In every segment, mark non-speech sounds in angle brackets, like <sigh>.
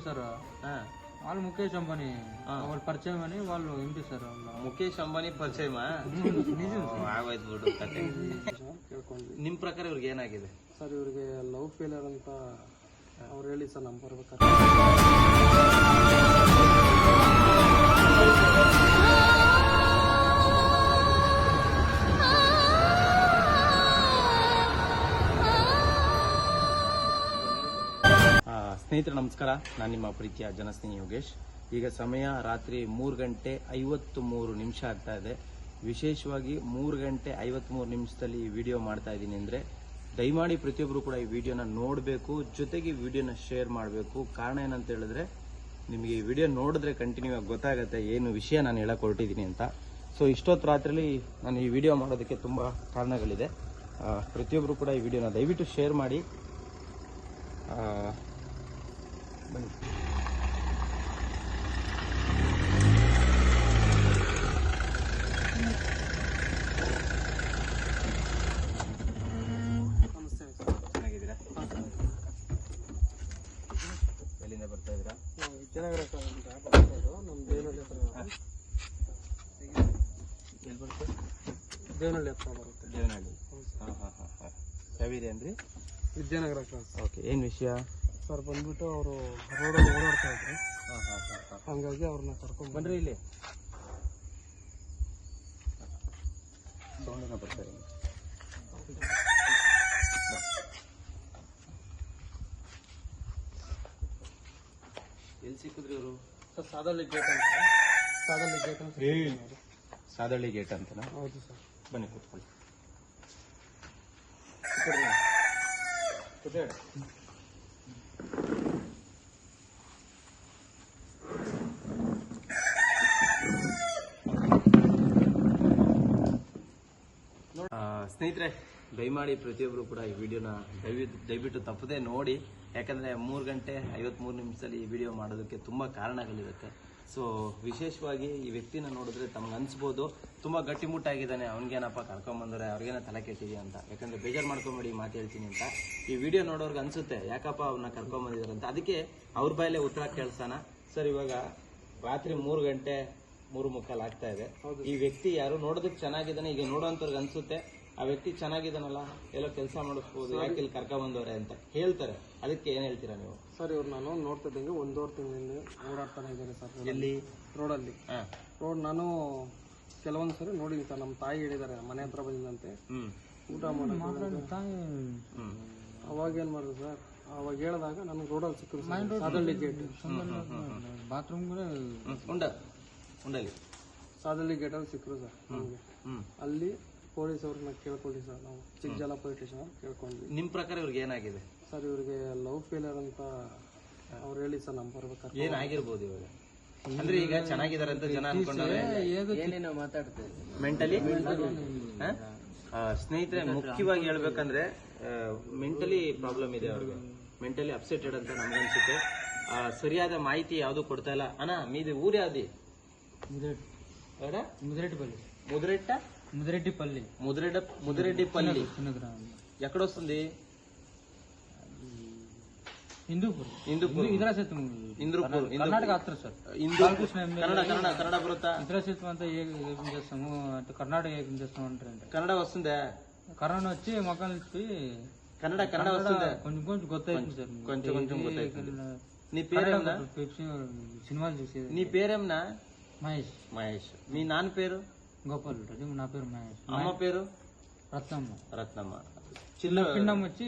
Sir ఆ, వాళ్ళు ముఖేష్ అంబానీ ఆ. వాళ్ళు పరిచయం అని వాళ్ళు ఏంటి సార్ వాళ్ళు ಮುಖೇಶ್ ಅಂಬಾನಿ ಪರಿಚಯಮಾ ನಿಜ ಓ, ಆಗೋಯ್ತು ಬಿಡು ಕತೆ ಕೇಳ್ಕೊಂಡ್ವಿ ನಿಮ್ ಪ್ರಕಾರ ಇವ್ರಿಗೆ ಏನಾಗಿದೆ ಸರ್ ಇವ್ರಿಗೆ ಲವ್ ಫೇಲಿಯರ್ ಅಂತ ಅವ್ರು ಹೇಳಿ ಸರ್ ನಮ್ಮ ಬರ್ಬೇಕಾದ್ರೆ ಸ್ನೇಹಿತರೆ, ನಮಸ್ಕಾರ. ನಾನು ನಿಮ್ಮ ಪ್ರೀತಿಯ ಜನಸ್ನೇಹಿ ಯೋಗೇಶ್. ಈಗ ಸಮಯ ರಾತ್ರಿ ಮೂರು ಗಂಟೆ ಐವತ್ತು ಮೂರು ನಿಮಿಷ ಆಗ್ತಾ ಇದೆ. ವಿಶೇಷವಾಗಿ ಮೂರು ಗಂಟೆ ಐವತ್ಮೂರು ನಿಮಿಷದಲ್ಲಿ ಈ ವಿಡಿಯೋ ಮಾಡ್ತಾ ಇದ್ದೀನಿ ಅಂದರೆ, ದಯಮಾಡಿ ಪ್ರತಿಯೊಬ್ಬರು ಕೂಡ ಈ ವಿಡಿಯೋನ ನೋಡಬೇಕು, ಜೊತೆಗೆ ವಿಡಿಯೋನ ಶೇರ್ ಮಾಡಬೇಕು. ಕಾರಣ ಏನಂತ ಹೇಳಿದ್ರೆ, ನಿಮಗೆ ಈ ವಿಡಿಯೋ ನೋಡಿದ್ರೆ ಕಂಟಿನ್ಯೂ ಆಗಿ ಗೊತ್ತಾಗುತ್ತೆ ಏನು ವಿಷಯ ನಾನು ಹೇಳಕ್ ಹೊರಟಿದ್ದೀನಿ ಅಂತ. ಸೊ ಇಷ್ಟೊತ್ತು ರಾತ್ರಿಲಿ ನಾನು ಈ ವಿಡಿಯೋ ಮಾಡೋದಕ್ಕೆ ತುಂಬ ಕಾರಣಗಳಿದೆ. ಪ್ರತಿಯೊಬ್ಬರು ಕೂಡ ಈ ವಿಡಿಯೋನ ದಯವಿಟ್ಟು ಶೇರ್ ಮಾಡಿ. ಬನ್ನಿ ಎಲ್ಲಿಂದ ಬರ್ತಾ ಇದ್ದೀರಾ? ವಿದ್ಯಾನಗರ ನಮ್ಮ ದೇವನಹಳ್ಳಿ ಹತ್ರ ಎಲ್ಲಿ ಬರುತ್ತೆ ದೇವನಹಳ್ಳಿ ಹತ್ರ ಬರುತ್ತೆ ದೇವನಹಳ್ಳಿ ಹಾಂ ಹಾಂ. ಹಾಂ ಹಾಂ ಯಾವಿದೆ ಅಂದ್ರಿ ವಿದ್ಯಾನಗರ ಕ್ಲಾಸ್ ಓಕೆ ಏನು ವಿಷಯ? ಸರ್ ಬಂದ್ಬಿಟ್ಟು ಅವರು ರೋಡಲ್ಲಿ ಓಡಾಡ್ತಾ ಇದ್ರು. ಹಾಂ ಹಾಂ ಹಾಂ ಹಾಂ. ಹಂಗಾಗಿ ಅವ್ರನ್ನ ಕರ್ಕೊಂಡು ಬಂದ್ರಿ ಬನ್ರಿ ಇಲ್ಲಿ. ಸೌಂಡನ್ನ ಬರ್ತಾ ಇದೆ ಎಲ್ಲಿ ಸಿಕ್ಕಿದ್ರಿ ಇವರು? ಸರ್ ಸಾದಲ್ಲಿ ಗೇಟ್ ಅಂತ. ಸಾದಲ್ಲಿ ಗೇಟ್ ಅಂತ ಅವ್ರು. ಸಾದಳ್ಳಿ ಗೇಟ್ ಅಂತನಾ? ಹೌದು ಸರ್. ಬನ್ನಿ ಕೂತ್ಕೊಳ್ಳಿ. ಕೂತ್ಕೊಳ್ಳಿ. ಕೂತ್ಕೊಳ್ಳಿ. ಆ, ಸ್ನೇಹಿತರೆ ದಯಮಾಡಿ ಪ್ರತಿಯೊಬ್ಬರು ಕೂಡ ಈ ವಿಡಿಯೋನ ದಯವಿಟ್ಟು ದಯವಿಟ್ಟು ತಪ್ಪದೆ ನೋಡಿ. ಯಾಕಂದರೆ ಮೂರು ಗಂಟೆ ಐವತ್ಮೂರು ನಿಮಿಷದಲ್ಲಿ ಈ ವಿಡಿಯೋ ಮಾಡೋದಕ್ಕೆ ತುಂಬ ಕಾರಣಗಳಿರುತ್ತೆ. ಸೊ ವಿಶೇಷವಾಗಿ ಈ ವ್ಯಕ್ತಿನ ನೋಡಿದ್ರೆ ತಮ್ಗೆ ಅನ್ಸ್ಬೋದು ತುಂಬ ಗಟ್ಟಿಮುಟ್ಟಾಗಿದ್ದಾನೆ ಅವ್ನಿಗೇನಪ್ಪ ಕರ್ಕೊಂಡ್ಬಂದರೆ ಅವ್ರಿಗೇನ ತಲೆ ಕೆಟ್ಟಿದೆಯಾ ಅಂತ. ಯಾಕಂದರೆ ಬೇಜಾರು ಮಾಡ್ಕೊಂಬೇಡಿ ಮಾತು ಹೇಳ್ತೀನಿ ಅಂತ. ಈ ವಿಡಿಯೋ ನೋಡೋರ್ಗೆ ಅನ್ಸುತ್ತೆ ಯಾಕಪ್ಪ ಅವ್ರನ್ನ ಕರ್ಕೊಂಬಂದಿದ್ದಾರೆ ಅಂತ. ಅದಕ್ಕೆ ಅವ್ರ ಬಾಯಲ್ಲೇ ಉತ್ತರ ಕೇಳಿಸೋಣ. ಸರ್ ಇವಾಗ ರಾತ್ರಿ ಮೂರು ಗಂಟೆ ಮೂರು ಮುಕ್ಕಾಲು ಆಗ್ತಾ ಇದೆ. ಈ ವ್ಯಕ್ತಿ ಯಾರು ನೋಡೋದಕ್ಕೆ ಚೆನ್ನಾಗಿದ್ದಾನೆ ಈಗ ನೋಡೋಂಥವ್ರಿಗೆ ಅನ್ಸುತ್ತೆ. ಆ ವ್ಯಕ್ತಿ ಚೆನ್ನಾಗಿದ್ದಾನಲ್ಲ ಎಲ್ಲೋ ಕೆಲಸ ಮಾಡಿಸ್ಬೋದು ಯಾಕೆ ಇಲ್ಲಿ ಕರ್ಕೊಂಡ್ ಬಂದವ್ರೆ ಅಂತ ಹೇಳ್ತಾರೆ. ಅದಕ್ಕೆ ಏನ್ ಹೇಳ್ತೀರಾ ನೀವು? ಸರ್ ಇವ್ರು ನಾನು ನೋಡ್ತಾ ಇದ್ದಂಗೆ ಒಂದೂವರೆ ತಿಂಗಳಿಂದ ಓಡಾಡ್ತಾನೆ ಇದ್ದಾರೆ ಸರ್ ಎಲ್ಲಿ? ರೋಡಲ್ಲಿ. ರೋಡ್ ನಾನು ಕೆಲವೊಂದು ಸರಿ ನೋಡಿದ್ದೀನಿ ಸರ್ ನಮ್ಮ ತಾಯಿ ಹೇಳಿದ್ದಾರೆ ಮನೆ ಹತ್ರ ಬಂದಿದ್ದಂತೆ. ಊಟ ಮಾಡೋದು ಅವಾಗ ಏನ್ ಮಾಡಿದ್ರು ಸರ್ ಅವಾಗ ಹೇಳಿದಾಗ ನನಗೆ ರೋಡಲ್ಲಿ ಸಿಕ್ಕಿದ್ರು ಸರ್. Sadahalli gate bathroom. ಉಂಡ ಉಂಡಲ್ಲಿ. ಸಾದಳ್ಳಿ ಗೇಟಲ್ಲಿ ಅಲ್ಲಿ ಸಿಕ್ಕರು ಸರ್ ನಮಗೆ. ಅಲ್ಲಿ ಪೊಲೀಸ್ ಅವ್ರನ್ನ ಕೇಳ್ಕೊಂಡ್ವಿ ಸರ್ ನಾವು. ಚಿಕ್ಕಜಾಲ ಪೊಲೀಸ್ ಸ್ಟೇಷನ್ ಕೇಳ್ಕೊಂಡ್ವಿ. ನಿಮ್ಮ ಪ್ರಕಾರ ಇವ್ರಿಗೆ ಏನಾಗಿದೆ? ಸರ್ ಇವ್ರಿಗೆ ಲವ್ ಫೇಲಿಯರ್ ಅಂತ ಅವ್ರು ಹೇಳಿ ಸರ್ ನಮ್ಮ ಏನು ಏನಾಗಿರ್ಬೋದು ಇವಾಗ? ಅಂದ್ರೆ ಈಗ ಚೆನ್ನಾಗಿದ್ದಾರೆ ಅಂತ ಜನ ಅನ್ಕೊಂಡವ್ರೆ. ಏನೇನೋ ಮಾತಾಡ್ತಾರೆ ಮೆಂಟಲಿ ಸ್ನೇಹಿತರೆ ಮುಖ್ಯವಾಗಿ ಹೇಳ್ಬೇಕಂದ್ರೆ ಮೆಂಟಲಿ ಪ್ರಾಬ್ಲಮ್ ಇದೆ ಅವ್ರಿಗೆ. ಮೆಂಟಲಿ ಅಪ್ಸೆಟೆಡ್ ಅಂತ ನಮ್ಗೆ ಅನ್ಸುತ್ತೆ. ಸರಿಯಾದ ಮಾಹಿತಿ ಯಾವುದು ಕೊಡ್ತಾ ಇಲ್ಲ. ಅಣ್ಣ ಮೀದಿ ಊರ್ ಯಾವ್ದು? ಮುದ್ರೆಟ್. ಮುದ್ರೆಟ್ ಬಲ್ಲಿ ಮುದ್ರೆಟ್ಟ? ముదిరెడ్డిపల్లి ముదిరెడ్డ ముదిరెడ్డిపల్లి చిన్న గ్రామం ఎక్కడ వస్తుంది హిందూపూర్ ఇందుపూర్ ಇದರ ಸೇತು ఇంద్రపూర్ కర్ణాటక ಹತ್ರ ಸರ್ ఇందు బాలకృష్ణ ఎంఏ కన్నడ కన్నడ కన్నడ బరుత్తా ఇతర సేతు అంతా ఏ ఏం చేస్తాము అంటే కర్ణాటక ఏం చేస్తాం అంటారంటే కన్నడ వస్తుందా కరోనా వచ్చి మొక్కలు నుంచి కన్నడ కన్నడ వస్తుందా కొంచెం కొంచెం కొత్త అవుతుంది సార్ కొంచెం కొంచెం ಗೊತ್ತಾಯ್ತದೆ. కన్నడ- నీ పేరేమన్నా కన్నడ పెప్సీ సినిమాలు చూసేది నీ పేరేమన్నా మహేష్ మహేష్ మీ నాన్న పేరు గోపాల్ రెడ్డి నా పేరు మహేష్. అమ్మ పేరు? రత్నమ్మ. రత్నమ్మ. చిన్న పిండం వచ్చి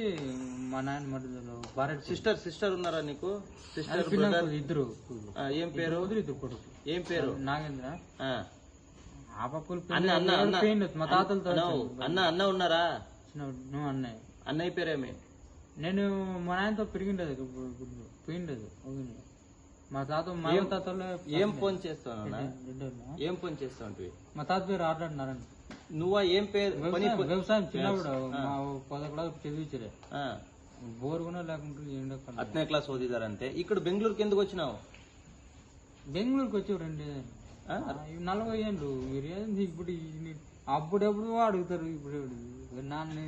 మా నాయన మధ్యలో భారత్ సిస్టర్ సిస్టర్ ఉన్నారా నీకు? సిస్టర్ పిండం ఇద్దరు ఏం పేరు? ఇద్దరు కొడుకు ఏం పేరు? నాగేంద్ర. ఆ. పక్కలు అన్న అన్న అన్న. మా తాతలతో అన్న, అన్న ఉన్నారా? నువ్వు అన్నయ్య. అన్నయ్య పేరేమి? నేను మా నాయనతో పెరిగిండేది. పోయిండేది. మా తాత మా తాతలో ఏం ఫోన్ చేస్తావు ఏం ఫోన్ చేస్తావు మా తాత పేరు ఆడాడినారండి నువ్వు? ఏం పేరు? వ్యవసాయం చిన్నప్పుడు మా కూడా చదివించరే బోర్ కూడా లేకుండా హత్తనే క్లాస్ ఓదిదారంతే ఇక్కడ బెంగళూరుకి ఎందుకు వచ్చినావు? బెంగళూరుకి రెండు నలభై ఏళ్ళు. మీరు ఏంది ఇప్పుడు అప్పుడెప్పుడు అడుగుతారు ఇప్పుడు నాన్న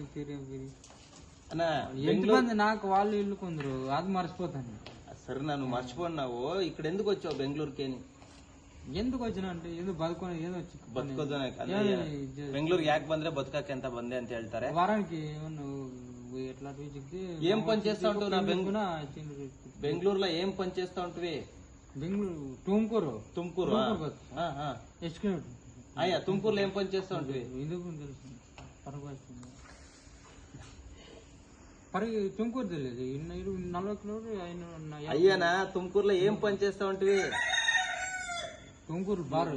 నాకు వాళ్ళు ఇల్లు కొందరు అది మర్చిపోతాను సరే నన్ను మర్చిపోన్నావు ఇక్కడ ఎందుకు వచ్చావు బెంగళూరుకి అని. ఎందుకు వచ్చినా అంటే ఏదో ಬದುಕೋಣ ఏదో ಚಿಕ್ಕ బెంగళూరు ಬೆಂಗಳೂರಿಗೆ ಯಾಕೆ ಬಂದ್ರೆ ಬದುಕಕ್ಕೆ ಅಂತ ಬಂದೆ ಅಂತ ಹೇಳ್ತಾರೆ వారానికి ఎట్లా ఏం పని చేస్తా ఉంటావు నా బెంగళూరు బెంగళూరులో ఏం పని చేస్తా ఉంటువి? బెంగళూరు టుమ్కూరు తుమ్కూరు ఎస్కేట్ అయ్యా తుమ్కూరులో ఏం పని చేస్తా ఉంటువి? ఎందుకు తెలుసు. పర్వాలేదు మరి తుమ్కూరు తెలియదు. నలభై కిలోమీటర్ అయ్యానా తుమ్కూరులో ఏం పని చేస్తా ఉంటివి తుమ్కూరు బార్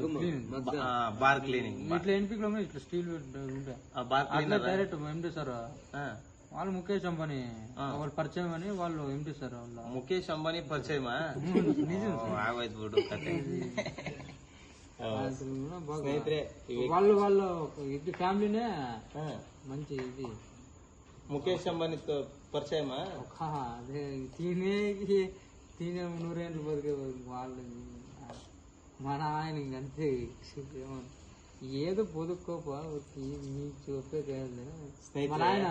బార్ క్లీనింగ్ ఇట్లా ఎన్ని కిలోమీటర్ ఇట్లా స్టీల్ ఉంటాయి డైరెక్ట్ ఎండి సార్. వాళ్ళు ముఖేష్ అంబానీ వాళ్ళు పరిచయం అని వాళ్ళు ఎండి సార్ వాళ్ళు ముఖేష్ అంబానీ పరిచయమా? వాళ్ళు వాళ్ళు ఇది ఫ్యామిలీనే మంచి ఇది. ముఖేష్ అంబానీతో పరిచయమా ఒక అదే తినే తినే నూరేళ్ళు బతికే వాళ్ళు మన ఆయన అంతే ఏమో ఏదో పొదుక్కోపా మీకు చెప్పే కాదు స్నేహితులే. మన ఆయన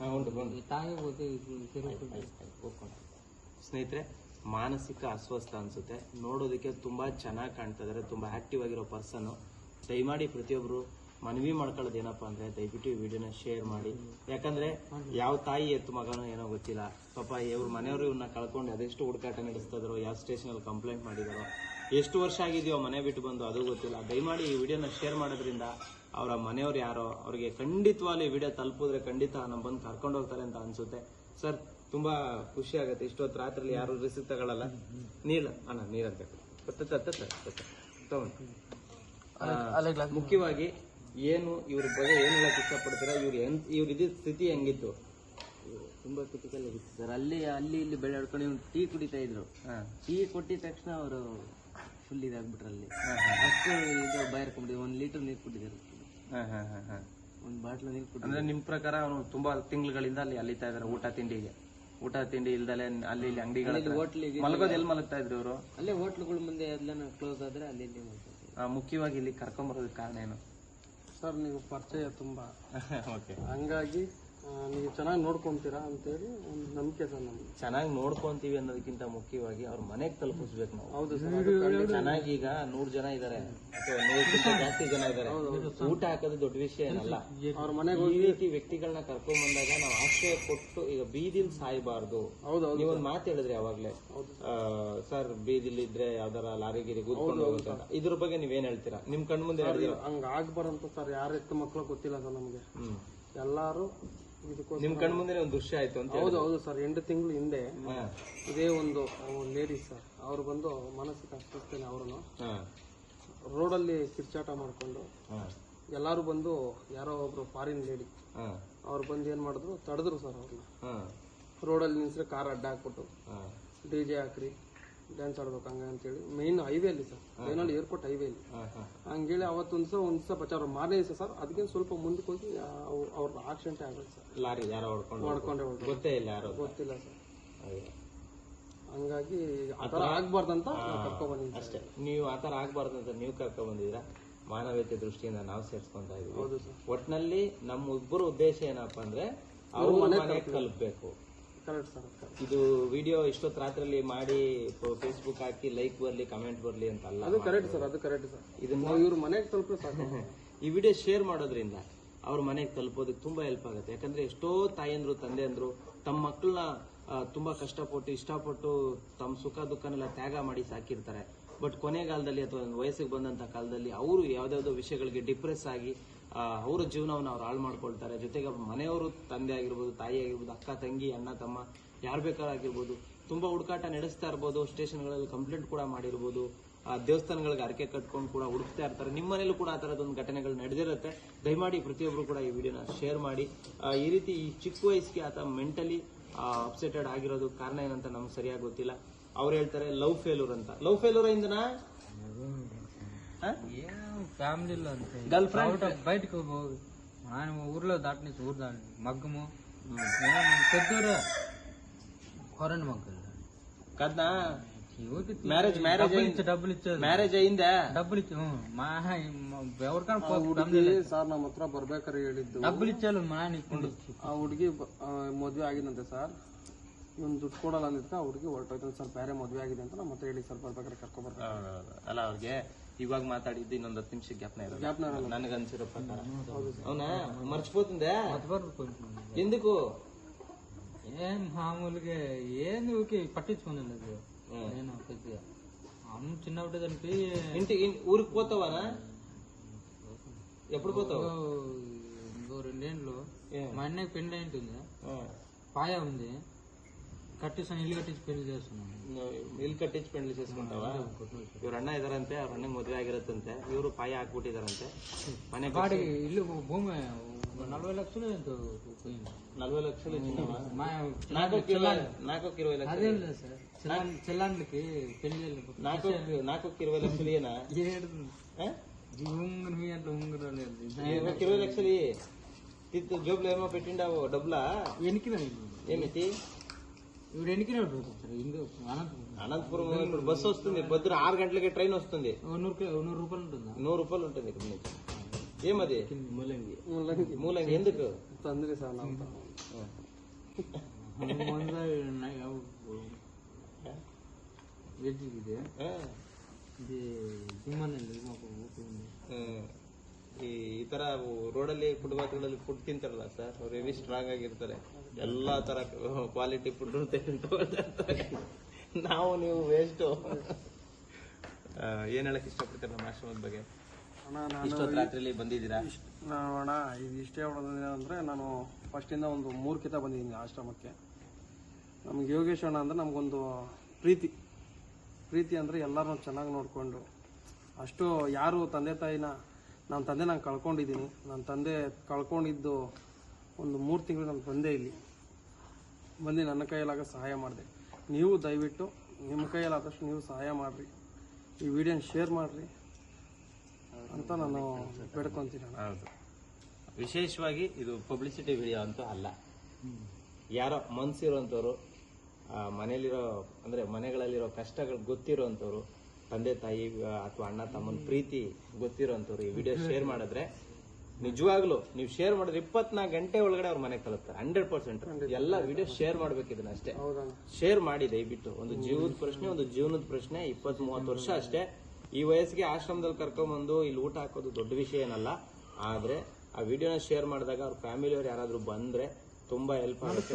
ఆ, ఉండు ఉండు తాగిపోతే తిరుగుతుంది ಸ್ನೇಹಿತರೆ ಮಾನಸಿಕ ಅಸ್ವಸ್ಥ ಅನ್ಸುತ್ತೆ ನೋಡೋದಕ್ಕೆ ತುಂಬಾ ಚೆನ್ನಾಗಿ ಕಾಣ್ತಾ ಇದಾರೆ ತುಂಬಾ ಆಕ್ಟಿವ್ ಆಗಿರೋ ಪರ್ಸನ್ ದಯಮಾಡಿ ಪ್ರತಿಯೊಬ್ರು ಮನವಿ ಮಾಡ್ಕೊಳ್ಳೋದು ಏನಪ್ಪಾ ಅಂದ್ರೆ ದಯವಿಟ್ಟು ಈ ವಿಡಿಯೋನ ಶೇರ್ ಮಾಡಿ. ಯಾಕಂದ್ರೆ ಯಾವ ತಾಯಿ ಎತ್ತು ಮಗನೋ ಏನೋ ಗೊತ್ತಿಲ್ಲ. ಪಾಪ ಇವ್ರ ಮನೆಯವರು ಇವನ್ನ ಕಳ್ಕೊಂಡು ಅದೆಷ್ಟು ಹುಡುಕಾಟ ನಡೆಸ್ತಾ ಇದಾರೋ ಯಾವ ಸ್ಟೇಷನ್ ಅಲ್ಲಿ ಕಂಪ್ಲೇಂಟ್ ಮಾಡಿದಾರೋ ಎಷ್ಟು ವರ್ಷ ಆಗಿದೆಯೋ ಮನೆ ಬಿಟ್ಟು ಬಂದು ಅದು ಗೊತ್ತಿಲ್ಲ. ದಯಮಾಡಿ ಈ ವಿಡಿಯೋನ ಶೇರ್ ಮಾಡೋದ್ರಿಂದ ಅವರ ಮನೆಯವ್ರು ಯಾರೋ ಅವ್ರಿಗೆ ಖಂಡಿತವಾಗ್ಲೂ ಈ ವಿಡಿಯೋ ತಲುಪಿದ್ರೆ ಖಂಡಿತ ನಮ್ಮ ಬಂದು ಕರ್ಕೊಂಡು ಹೋಗ್ತಾರೆ ಅಂತ ಅನ್ಸುತ್ತೆ. ಸರ್ ತುಂಬಾ ಖುಷಿ ಆಗುತ್ತೆ. ಇಷ್ಟೊತ್ತು ರಾತ್ರಿ ಯಾರು ರಿಸಿಕ್ ತಗೊಳ್ಳಲ್ಲ ನೀರ್ ಅಣ್ಣ ನೀರಂತ ಮುಖ್ಯವಾಗಿ ಏನು ಇವ್ರ ಬಗ್ಗೆ ಏನು ಹೇಳಕ್ ಇಷ್ಟಪಡ್ತೀರಾ ಇವ್ರು ಎಂತ ಇವ್ರ ಇದ್ದ ಸ್ಥಿತಿ ಹೆಂಗಿತ್ತು? ತುಂಬಾ ಕ್ರಿಟಿಕಲ್ ಆಗಿತ್ತು ಸರ್ ಅಲ್ಲಿ ಅಲ್ಲಿ ಇಲ್ಲಿ ಬೆಳೆಡ್ಕೊಂಡು ಇವ್ನು ಟೀ ಕುಡಿತಾ ಇದ್ರು. ಟೀ ಕೊಟ್ಟಿದ ತಕ್ಷಣ ಅವರು ಫುಲ್ ಇದಾಗ್ಬಿಟ್ರು ಅಲ್ಲಿ. ಅಷ್ಟು ಇದು ಬಾಯರ್ಕೊಂಡ್ಬಿಟ್ಟಿದ್ರು ಒಂದ್ ಲೀಟರ್ ನೀರು ಕುಡಿದ್ರು ಹಾ, ಹಾ, ಹಾ, ಹಾ. ಒಂದ್ ಬಾಟ್ಲ್ ನೀರು ಕುಡಿದ್ರು. ಅಂದ್ರೆ ನಿಮ್ ಪ್ರಕಾರ ಅವನು ತುಂಬಾ ತಿಂಗಳುಗಳಿಂದ ಅಲ್ಲಿ ಅಲ್ಲಿತಾ ಇದಾರೆ ಊಟ ತಿಂಡಿಗೆ? ಊಟ ತಿಂಡಿ ಇಲ್ದಲೆ ಅಲ್ಲಿ ಇಲ್ಲಿ ಅಂಗಡಿಗಳಲ್ಲಿ ಹೋಟ್ಲಿಗೆ ಮಲಗೋದು ಎಲ್ಲಿ ಮಲಗ್ತಾ ಇದ್ರು ಇವರು? ಅಲ್ಲೇ ಹೋಟ್ಲುಗಳ ಮುಂದೆ ಎಲ್ಲ ಕ್ಲೋಸ್ ಆದ್ರೆ ಅಲ್ಲಿ ಇಲ್ಲಿ ಮುಖ್ಯವಾಗಿ ಇಲ್ಲಿ ಕರ್ಕೊಂಬರೋದಕ್ಕೆ ಕಾರಣ ಏನು? ಸರ್ ನೀವು ಪರಿಚಯ ತುಂಬಾ. <laughs> ಓಕೆ ಹಂಗಾಗಿ ನೀವು ಚೆನ್ನಾಗಿ ನೋಡ್ಕೊಂತೀರಾ ಅಂತೇಳಿ ಒಂದು ನಂಬಿಕೆ ಸರ್ ನಮ್ಗೆ. ಚೆನ್ನಾಗಿ ನೋಡ್ಕೊಂತೀವಿ ಅನ್ನೋದಕ್ಕಿಂತ ಮುಖ್ಯವಾಗಿ ಅವ್ರ ಮನೆಗೆ ತಲುಪಿಸ್ಬೇಕು ನಾವು. ಹೌದು ಸರ್ ಚೆನ್ನಾಗಿ ಈಗ ನೂರ್ ಜನ ಇದಾರೆ. ಅಥವಾ ನೂರಕ್ಕಿಂತ ಜಾಸ್ತಿ ಜನ ಇದಾರೆ. ಊಟ ಹಾಕೋದು ದೊಡ್ಡ ವಿಷಯ ಏನಲ್ಲ. ಅವ್ರ ಮನೆಗೆ ಈ ರೀತಿ ವ್ಯಕ್ತಿಗಳನ್ನ ಕರ್ಕೊಂಡ್ ಬಂದಾಗ ನಾವು ಆಶ್ರಯ ಕೊಟ್ಟು ಈಗ ಬೀದಿಲ್ ಸಾಯ್ಬಾರ್ದು. ಹೌದು ಹೌದು ನೀವೊಂದ್ ಮಾತು ಹೇಳಿದ್ರಿ ಅವಾಗ್ಲೇ. ಸರ್ ಬೀದಿಲ್ ಇದ್ರೆ ಯಾವ್ದಾರ ಲಾರಿ ಗಿರಿ ಕೂತ್ಕೊಂಡು ಹೋಗುತ್ತೆ ಅಂತ. ಇದ್ರ ಬಗ್ಗೆ ನೀವೇನ್ ಹೇಳ್ತೀರಾ? ನಿಮ್ ಕಣ್ಮುಂದೆ ನಡೆದಿರೋ ಹಂಗ ಆಗ್ಬಾರಂತ ಸರ್ ಯಾರ ಎತ್ತ ಮಕ್ಕಳು ಗೊತ್ತಿಲ್ಲ ಸರ್ ನಮ್ಗೆ. ಹ್ಮ್. ಎಲ್ಲಾರು ಇದಕ್ಕೋಸ್ಕರ ನಿಮ್ ಕಣ್ ಮುಂದೆ ಒಂದು ದೃಶ್ಯ ಆಯ್ತು ಅಂತ ಹೌದು ಹೌದು ಸರ್. ಎಂಟು ತಿಂಗಳು ಹಿಂದೆ ಇದೇ ಒಂದು ಲೇಡೀಸ್ ಸರ್. ಅವ್ರು ಬಂದು ಮಾನಸಿಕ ಅಸ್ವಸ್ಥನೆ ಅವರು ರೋಡ್ ರೋಡಲ್ಲಿ ಕಿರ್ಚಾಟ ಮಾಡ್ಕೊಂಡು ಎಲ್ಲಾರು ಬಂದು ಯಾರೋ ಒಬ್ರು ಫಾರಿನ್ ಲೇಡಿ ಅವ್ರು ಬಂದು ಏನ್ ಮಾಡಿದ್ರು ತಡೆದ್ರು ಸರ್ ಅವ್ರನ್ನ. ರೋಡ್ ರೋಡಲ್ಲಿ ನಿಲ್ಸ್ರೆ ಕಾರ್ ಅಡ್ಡ ಹಾಕ್ಬಿಟ್ಟು ಡಿ ಜೆ ಹಾಕ್ರಿ. ಡ್ಯಾನ್ಸ್ ಆಡ್ಬೇಕು ಹಂಗ ಅಂತೇಳಿ. ಮೇನ್ ಹೈವೇ ಅಲ್ಲಿ ಸರ್ ಮೈನಲ್ಲಿ ಏರ್ಪೋರ್ಟ್ ಹೈವೇ ಅಲ್ಲಿ ಹಂಗೇಳಿ ಅವತ್ತೊಂದು ಸಹ ಒಂದು ಸಹ ಬಚಾರ ಮಾರನೇ ದಿವಸ ಸರ್ ಅದಕ್ಕೆ ಸ್ವಲ್ಪ ಮುಂದಕ್ಕೆ ಹೋಗಿ ಅವ್ರ ಆಕ್ಸಿಡೆಂಟ್ ಆಗುತ್ತೆ ಸರ್ ಲಾರಿ ಯಾರೋ ಹೊಡ್ಕೊಂಡು ಗೊತ್ತೇ ಇಲ್ಲ ಯಾರೋ ಗೊತ್ತಿಲ್ಲ ಸರ್ ಹಂಗಾಗಿ ಆ ಥರ ಆಗ್ಬಾರ್ದಂತ ಕರ್ಕೊ ಬಂದಿದ್ದೀನಿ ಅಷ್ಟೇ. ನೀವು ಆತರ ಆಗ್ಬಾರ್ದು ಅಂತ ನೀವು ಕರ್ಕೊಂಡ್ ಬಂದಿದ್ರಾ ಮಾನವೀಯತೆ ದೃಷ್ಟಿಯಿಂದ ನಾವು ಸೇರ್ಸ್ಕೊಂತ ಇದೀವಿ. ಹೌದು ಸರ್ ಒಟ್ನಲ್ಲಿ ನಮ್ಮ ಇಬ್ಬರು ಉದ್ದೇಶ ಏನಪ್ಪಾ ಅಂದ್ರೆ ಅವ್ರ ಮನೆ ತಲುಪಬೇಕು. ಇದು ವಿಡಿಯೋ ಇಷ್ಟೊತ್ತು ರಾತ್ರಿ ಮಾಡಿ ಫೇಸ್ಬುಕ್ ಹಾಕಿ ಲೈಕ್ ಬರ್ಲಿ ಕಮೆಂಟ್ ಬರ್ಲಿ ಅಂತ ಅಲ್ಲ ಅದು ಕರೆಕ್ಟ್ ಸರ್ ಅದು ಕರೆಕ್ಟ್ ಸರ್ ಇದನ್ನ ಇವ್ರ ಮನೆಗೆ ತಲುಪಿದ್ರೆ ಸಾಕು. <laughs> ಈ ವಿಡಿಯೋ ಶೇರ್ ಮಾಡೋದ್ರಿಂದ ಅವ್ರ ಮನೆಗೆ ತಲುಪೋದಕ್ಕೆ ತುಂಬಾ ಹೆಲ್ಪ್ ಆಗುತ್ತೆ. ಯಾಕಂದ್ರೆ ಎಷ್ಟೋ ತಂದೆ ಅಂದ್ರು ತಮ್ಮ ಮಕ್ಕಳನ್ನ ತುಂಬಾ ಕಷ್ಟಪಟ್ಟು ಇಷ್ಟಪಟ್ಟು ತಮ್ಮ ಸುಖ ದುಃಖನೆಲ್ಲ ತ್ಯಾಗ ಮಾಡಿ ಸಾಕಿರ್ತಾರೆ. ಬಟ್ ಕೊನೆಗಾಲದಲ್ಲಿ ಅಥವಾ ವಯಸ್ಸಿಗೆ ಬಂದಂತ ಕಾಲದಲ್ಲಿ ಅವರು ಯಾವ್ದಾವ್ದೋ ವಿಷಯಗಳಿಗೆ ಡಿಪ್ರೆಸ್ ಆಗಿ ಅವರ ಜೀವನವನ್ನು ಅವ್ರು ಹಾಳು ಮಾಡ್ಕೊಳ್ತಾರೆ. ಜೊತೆಗೆ ಮನೆಯವರು ತಂದೆ ಆಗಿರ್ಬೋದು, ತಾಯಿ ಆಗಿರ್ಬೋದು, ಅಕ್ಕ, ತಂಗಿ, ಅಣ್ಣ, ತಮ್ಮ, ಯಾರು ಬೇಕಾಗಿರ್ಬೋದು ತುಂಬಾ ಹುಡುಕಾಟ ನಡೆಸ್ತಾ ಇರ್ಬೋದು, ಸ್ಟೇಷನ್ಗಳಲ್ಲಿ ಕಂಪ್ಲೇಂಟ್ ಕೂಡ ಮಾಡಿರ್ಬೋದು, ಆ, ದೇವಸ್ಥಾನಗಳಿಗೆ ಅರಕೆ ಕಟ್ಕೊಂಡು ಕೂಡ ಹುಡುಕ್ತಾ ಇರ್ತಾರೆ. ನಿಮ್ಮ ಮನೇಲೂ ಕೂಡ ಆ ಥರದೊಂದು ಘಟನೆಗಳು ನಡೆದಿರುತ್ತೆ. ದಯಮಾಡಿ ಪ್ರತಿಯೊಬ್ಬರು ಕೂಡ ಈ ವಿಡಿಯೋನ ಶೇರ್ ಮಾಡಿ. ಈ ರೀತಿ ಈ ಚಿಕ್ಕ ವಯಸ್ಸಿಗೆ ಆತ ಮೆಂಟಲಿ ಅಪ್ಸೆಟೆಡ್ ಆಗಿರೋದು ಕಾರಣ ಏನಂತ ನಮ್ಗೆ ಸರಿಯಾಗಿ ಗೊತ್ತಿಲ್ಲ. ಅವ್ರು ಹೇಳ್ತಾರೆ, ಲವ್ ಫೇಲ್ಯೂರ್ ಅಂತ. ಲವ್ ಫೇಲ್ಯೂರ್ ಇಂದನಾ? ఫ్యామిలీలో అంతే గర్ల్ ఫ్రెండ్ బయట బయటకు పో- ఆయన ఊర్లో దాటిని ఊరు దాని మగ్గము పెద్దూరే కొరండి మగ్గలు కదనా ఊరికి మ్యారేజ్ మ్యారేజ్ డబ్బులు ఇచ్చే డబ్బులు ఇచ్చేది మ్యారేజ్ అయిందా డబ్బులు ఇచ్చే ఉం, మా ఎవరికైనా ಹುಡುಗಿ ಸರ್ ನಮ್ಮ ಹತ್ರ ಬರ್ಬೇಕಾದ್ರೆ ಹೇಳಿದ್ದು డబ్బులు ఇచ్చారు మా ఆయన ఇచ్చిండు. ಆ ಹುಡುಗಿ ಮದುವೆ ಆಗಿದಂತೆ ಸರ್ ಇವ್ನು ದುಡ್ಡು ಕೊಡಲ್ಲ ಅಂದಿದ್ಕ ಹುಡುಗಿ ಹೊರಟೋಯ್ತಾನೆ ಸರ್ ಬೇರೆ ಮದುವೆ ಆಗಿದೆ ಅಂತ ನಮ್ಮ ಮತ್ತೆ ಹೇಳಿ ಸರ್ ಬರ್ಬೇಕಾದ್ರೆ ಕರ್ಕೊಬರ್ತಾರೆ ಹೌದೌದು. ಅಲ್ಲ ಅವ್ರಿಗೆ ಇವಾಗ ಮಾತಾಡಿದ್ದು ಇನ್ನೊಂದ್ ಹತ್ತು ನಿಮಿಷ ಜ್ಞಾಪನ ಇರೋದು ಜ್ಞಾಪನ ಇರಲ್ಲ. ನನಗೆ ಅನ್ಸಿರೋ ಪ್ರಕಾರ అవునా మర్చిపోతుందా బతుకుంటున్నాను ఎందుకు ఏం మామూలుగా ఏంది ఊకే పట్టించుకున్నాను అది నేను పెద్దగా అమ్మ చిన్నప్పుడు దానికి ఇంటి ఇన్- ఊరికి పోతావానా ఎప్పుడు పోతావు ఇంకో రెండేళ్ళు ఏ. మా అన్నయ్య పెళ్లి అయింటుంది ఆ. పాయ ఉంది కట్టిస్తాను ఇల్లు కట్టించి పెళ్లి చేస్తున్నాను నువ్వు ఇల్లు కట్టించి పెళ్లి చేసుకుంటావా ಇವ್ರ ಅಣ್ಣ ಇದಾರಂತೆ ಅವ್ರ ಅಣ್ಣಗೆ ಮದುವೆ ಆಗಿರತ್ತಂತೆ ಇವರು ಪಾಯ ಹಾಕ್ಬಿಟ್ಟಿದಾರಂತೆ ಮನೆ వాడి ఇల్లు భూమి ఒక నలభై లక్షలు ఎంతో పోయింది నలభై లక్షలు ఇచ్చినావా మా నాకు ఒక ఇరవై నాకు ఒక ఇరవై లక్షలు అదేం లేదు సార్ చెల్లాన్ చెల్లాండ్లకి పెళ్లి నాకు ఒక- నాకు ఒక ఇరవై లక్షలు ఇయ్యనా ఏడు ఆ? ఉంగరం మీ అంట్లో ఉంగరం లేదు ఒక ఇరవై లక్షలు ఇయ్యి. తిత్తు జోబులో ఏమో పెట్టిండావు డబ్బులా ఎనికిన ఏమిటి ఇవి ఎనికినాడు సార్ ఇంకో అనంతపురం అనంతపురం ఇప్పుడు బస్సు వస్తుంది పొద్దున ఆరు గంటలకి ట్రైన్ వస్తుంది ఓ నూరు కిలో- ఓ నూరు రూపాయలు ఉంటుందా నూరు రూపాయలు ఉంటుంది ఇక్కడ నుంచి ఏమది ముల్లంగి ಮುಲ್ಲಂಗಿ మూలంగా ఎందుకు ತಂದ್ರಿ ಸರ್ ನಾವು వెజ్ ఇది ఆ. ఇది సింహానండి మాకు ಊಟ ఉంది ಹ್ಮ್. ಈ ಈ ತರ ರೋಡಲ್ಲಿ ಫುಟ್ಪಾತ್ಗಳಲ್ಲಿ ಫುಡ್ ತಿಂತಾರಲ್ಲ ಸರ್ ಅವ್ರು ಹೆವಿ ಸ್ಟ್ರಾಂಗ್ ಆಗಿರ್ತಾರೆ ಎಲ್ಲಾ ತರ ಕ್ವಾಲಿಟಿ ಫುಡ್ ನಾವು ನೀವು ವೇಸ್ಟ್ ಏನ್ ಹೇಳಕ್ ಇಷ್ಟಪಡ್ತೀರ ನಮ್ಮ ಆಶ್ರಮದ ಬಗ್ಗೆ? ಇಷ್ಟೊತ್ತು ರಾತ್ರಿಲಿ ಬಂದಿದ್ದೀರಾ? ನಾನು ಅಣ್ಣ ಇದು ಇಷ್ಟೇ ಅಂದರೆ ನಾನು ಫಸ್ಟಿಂದ ಒಂದು ಮೂರು ಕಿತ ಬಂದಿದ್ದೀನಿ ಆಶ್ರಮಕ್ಕೆ. ನಮ್ಗೆ ಯೋಗೇಶ್ ಅಣ್ಣ ಅಂದರೆ ನಮಗೊಂದು ಪ್ರೀತಿ. ಪ್ರೀತಿ ಅಂದರೆ ಎಲ್ಲರನ್ನೂ ಚೆನ್ನಾಗಿ ನೋಡಿಕೊಂಡು ಅಷ್ಟು ಯಾರು ತಂದೆ ತಾಯಿನ ನನ್ನ ತಂದೆ ನಾನು ಕಳ್ಕೊಂಡಿದ್ದೀನಿ. ನನ್ನ ತಂದೆ ಕಳ್ಕೊಂಡಿದ್ದು ಒಂದು ಮೂರು ತಿಂಗಳು ನಾನು ಬಂದೇ ಇಲ್ಲಿ. ಬಂದು ನನ್ನ ಕೈಯಲ್ಲಾಗ ಸಹಾಯ ಮಾಡಿದೆ. ನೀವು ದಯವಿಟ್ಟು ನಿಮ್ಮ ಕೈಯಲ್ಲಾದಷ್ಟು ನೀವು ಸಹಾಯ ಮಾಡಿರಿ. ಈ ವಿಡಿಯೋನ ಶೇರ್ ಮಾಡಿರಿ ಅಂತ ನಾನು ಬೇಡ್ಕೊತೀನಿ ಹೌದು. ವಿಶೇಷವಾಗಿ ಇದು ಪಬ್ಲಿಸಿಟಿ ವಿಡಿಯೋ ಅಂತೂ ಅಲ್ಲ. ಯಾರೋ ಮನ್ಸಿರೋಂಥವ್ರು ಮನೇಲಿರೋ ಅಂದ್ರೆ ಮನೆಗಳಲ್ಲಿರೋ ಕಷ್ಟಗಳು ಗೊತ್ತಿರೋಂಥವ್ರು ತಂದೆ ತಾಯಿ ಅಥವಾ ಅಣ್ಣ ತಮ್ಮನ ಪ್ರೀತಿ ಗೊತ್ತಿರೋಂಥವ್ರು ಈ ವಿಡಿಯೋ ಶೇರ್ ಮಾಡಿದ್ರೆ ನಿಜವಾಗ್ಲು ನೀವು ಶೇರ್ ಮಾಡಿದ್ರೆ ಇಪ್ಪತ್ನಾಲ್ಕು ಗಂಟೆ ಒಳಗಡೆ ಅವ್ರ ಮನೆಗೆ ತಲುಪ್ತಾರೆ ಹಂಡ್ರೆಡ್ ಪರ್ಸೆಂಟ್ ಎಲ್ಲ ವಿಡಿಯೋ ಶೇರ್ ಮಾಡ್ಬೇಕು ಇದನ್ನ ಅಷ್ಟೇ. ಶೇರ್ ಮಾಡಿ ದಯವಿಟ್ಟು. ಒಂದು ಜೀವದ ಪ್ರಶ್ನೆ ಒಂದು ಜೀವನದ ಪ್ರಶ್ನೆ ಇಪ್ಪತ್ ಮೂವತ್ತು ವರ್ಷ ಅಷ್ಟೇ. ಈ ವಯಸ್ಸಿಗೆ ಆಶ್ರಮದಲ್ಲಿ ಕರ್ಕೊಂಬಂದು ಇಲ್ಲಿ ಊಟ ಹಾಕೋದು ದೊಡ್ಡ ವಿಷಯ ಏನಲ್ಲ. ಆದ್ರೆ ಆ ವಿಡಿಯೋನ ಶೇರ್ ಮಾಡಿದಾಗ ಅವ್ರ ಫ್ಯಾಮಿಲಿಯವ್ರು ಯಾರಾದ್ರೂ ಬಂದ್ರೆ ತುಂಬಾ ಹೆಲ್ಪ್ ಆಗುತ್ತೆ.